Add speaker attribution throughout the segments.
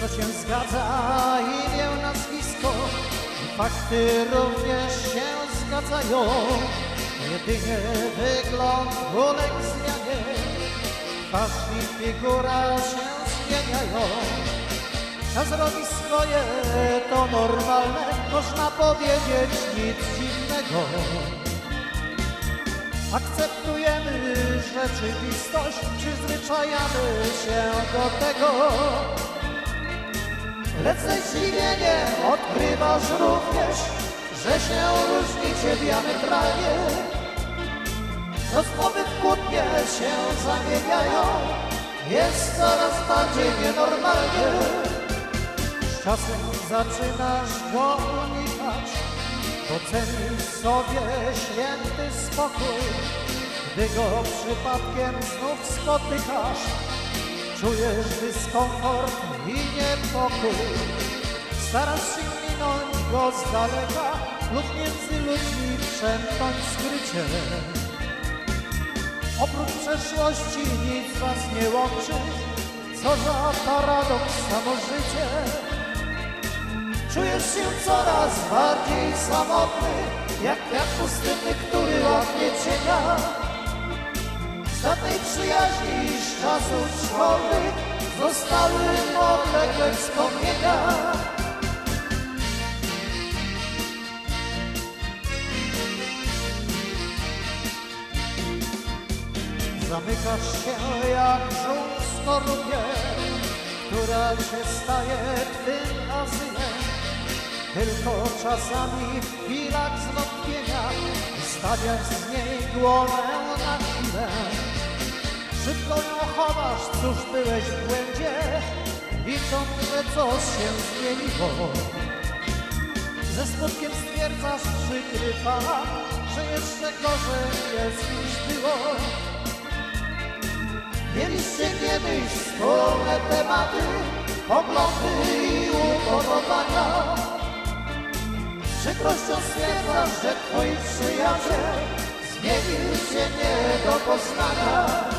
Speaker 1: się zgadza imię, nazwisko fakty również się zgadzają. Jedynie wygląd uległ zmianie, twarz i figura się zmieniają. Czas robi swoje, to normalne, można powiedzieć nic dziwnego. Akceptujemy rzeczywistość, przyzwyczajamy się do tego. Lecz ze zdziwieniem odkrywasz również, że się różnicie diametralnie. Rozmowy w kłótnie się zamieniają, jest coraz bardziej nienormalnie. Z czasem zaczynasz go unikać, Docenisz sobie święty spokój, gdy go przypadkiem znów spotykasz. Czujesz dyskomfort i niepokój. Starasz się minąć go z daleka lub między ludźmi przemknąć skrycie. Oprócz przeszłości nic was nie łączy, co za paradoks samo życie. Czujesz się coraz bardziej samotny, jak kwiat pustynny, który łapie cienia. Z dawnej przyjaźni czasów szkolnych zostały odległe wspomnienia. Zamykasz się jak żółw w która się staje twym azylem. Tylko czasami w chwilach zwątpienia stawiasz z niej głowę na chwilę. Szybko ją chowasz, cóż byłeś w błędzie, widząc, że coś się zmieniło. Ze smutkiem stwierdzasz przykry fakt, że jeszcze gorzej jest niż było. Mieliście kiedyś wspólne tematy, poglądy i upodobania. Przykrością stwierdzasz, że twój przyjaciel zmienił się nie do poznania.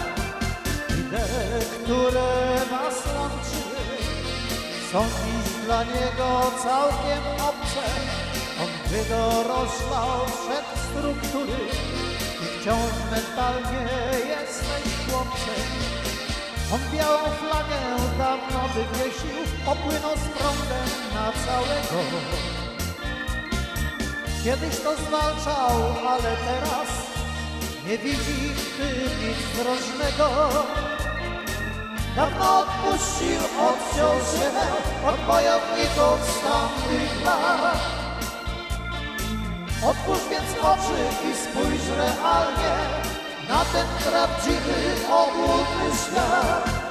Speaker 1: Które was łączyły, są dziś dla niego całkiem obce. On wydoroślał przed struktury i wciąż mentalnie jesteś chłopcem. On białą flagę dawno wywiesił, popłynął z prądem na całego. Kiedyś to zwalczał, ale teraz nie widzi w tym nic groźnego. Dawno odpuścił, odciął się od bojowników z tamtych lat. Otwórz więc oczy i spójrz realnie na ten prawdziwy, obłudny świat.